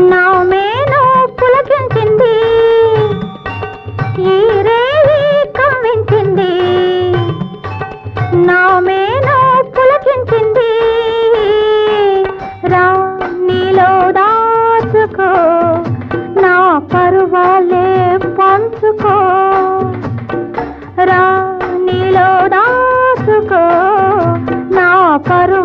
నా మేను పులకించింది. ఈ రేయి కవ్వించింది. నా మేను పులకించింది. రా నీలో దాచుకో నా పరువాలే పంచుకో. రా నీలో దాచుకో నా పరువాలే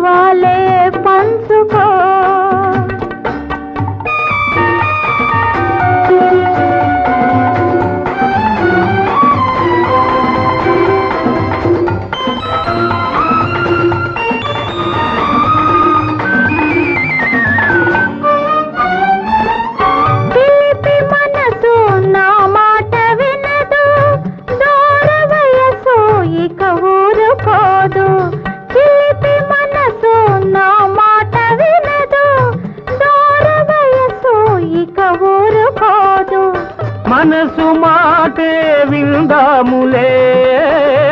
మనసు మాటే విందాములే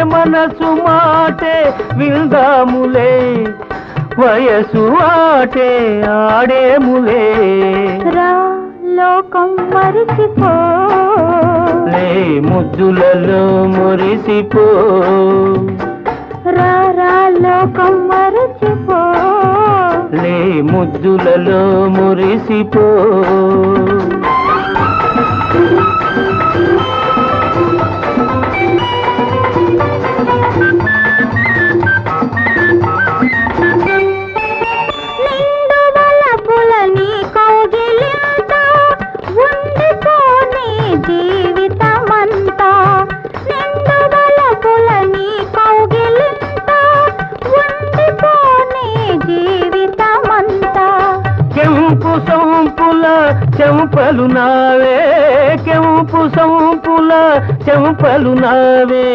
మనసు మాటే విందాములే వయసు ఆటే ఆడేములే. రా లోకం మరిచిపో. లే ముద్దులలో మురిసిపో. రా రా లోకం మరిచిపో. లే ముద్దులలో మురిసిపో. సొంపుల చెంపలు నావే కెంపు సొంపుల చెంపలు నావే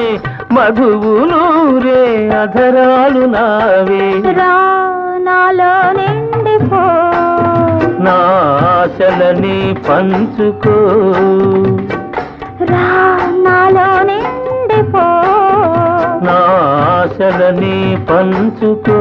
మధువులూరే అధరాలు నావే. రా నాలో నిండిపో నా ఆశలని పంచుకో. రా నాలో నిండిపో నా ఆశలని పంచుకో.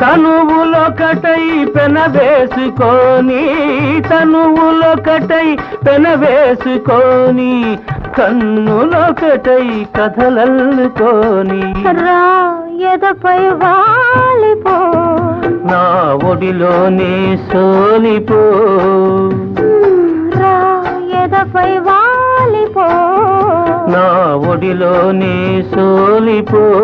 తనువులొకటై పెనవేసుకొని తనువులొకటై పెనవేసుకొని కన్నులొకటై కథలల్లుకొని రా ఎదపై వాలిపో. నా ఒడిలోనే సోలిపో. రా ఎదపై వాలిపో. నా ఒడిలోనే సోలిపో.